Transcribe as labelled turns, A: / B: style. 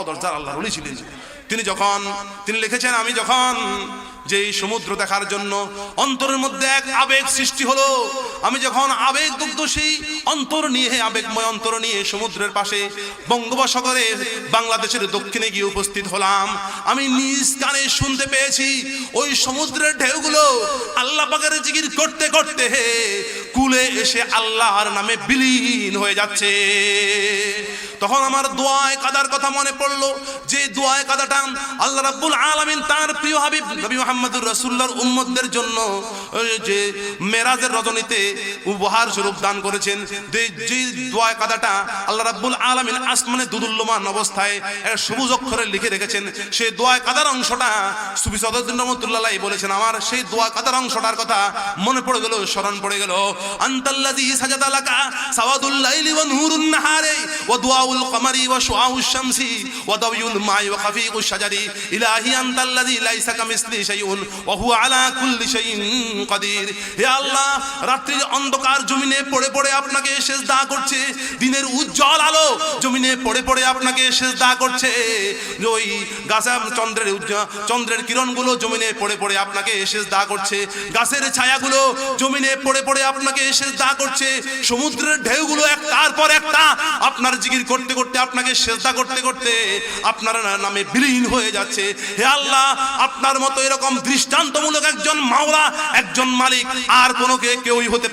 A: বড় দরজার আল্লাহ ছিলেন। তিনি যখন, তিনি লিখেছেন, আমি যখন যে সমুদ্র দেখার জন্য অন্তরের মধ্যে এক আবেগ সৃষ্টি হলো, আমি যখন আবেগ দুগ্ধ সেই অন্তর নিয়ে, আবেগময় অন্তর নিয়ে সমুদ্রের পাশে বঙ্গোপসাগরে বাংলাদেশের দক্ষিণে গিয়ে উপস্থিত হলাম, আমি নিজ কানে শুনতে পেয়েছি, ওই সমুদ্রের ঢেউগুলো আল্লাহ পাকের জিকির করতে করতে কুলে এসে আল্লাহর নামে বিলীন হয়ে যাচ্ছে। তখন আমার দোয়ায় কাদার কথা মনে পড়ল যে দোয়ায় কাদাটা আল্লাহ রাব্বুল আলামিন তার প্রিয় হাবিব নবী মুহাম্মদুর রাসূলুল্লাহর উম্মতদের জন্য যে মেরাজের রজনীতে উপহার স্বরূপ দান করেছেন। যে যে দোয়ায় কাদাটা আল্লাহ রাব্বুল আলামিন আসমানে দুদুল্যমান অবস্থায় সবুজ অক্ষরে লিখে রেখেছেন সেই দোয়ায় কাদার অংশটা সুফি সদরুদ্দিন রহমতুল্লাহ বলেছেন আমার। সেই দোয়া কাদার অংশটার কথা মনে পড়ে গেল, স্মরণ পড়ে গেল। আন্তাল্লাযী সাজাদা লাকা সাওয়াদুল লাইলি ওয়া নূরুন নাহারি ওয়া দুআউল কমারি ওয়া শুআউশ শামসি ওয়া দাওয়ুল মাই ওয়া খাফিকুশ শাজারি। ইলাহি আনতাল্লাযী লাইসা কামিসলি শাইউন, ওয়া হুয়া আলা কুল্লি শাইইন কাদির। হে আল্লাহ রাত্রির অন্ধকার জমিনে পড়ে পড়ে আপনাকে সেজদা করছে, দিনের উজ্জ্বল আলো জমিনে পড়ে পড়ে আপনাকে করছে। ওই গাছা চন্দ্রের চন্দ্রের কিরণগুলো জমিনে পড়ে পড়ে আপনাকে সেজদা করছে। গাছের ছায়াগুলো জমিনে পড়ে পড়ে আপনাকে করছে। সমুদ্রের ঢেউগুলো একটার পর একটা আপনার জিকির করতে করতে, আপনাকে সেজদা করতে করতে আপনার নামে বিলীন হয়ে যাচ্ছে। হে আল্লাহ, আপনার মতো এরকম দৃষ্টান্তমূলক একজন মাওলা, একজন মালিক, আর কোনো কেউই হতে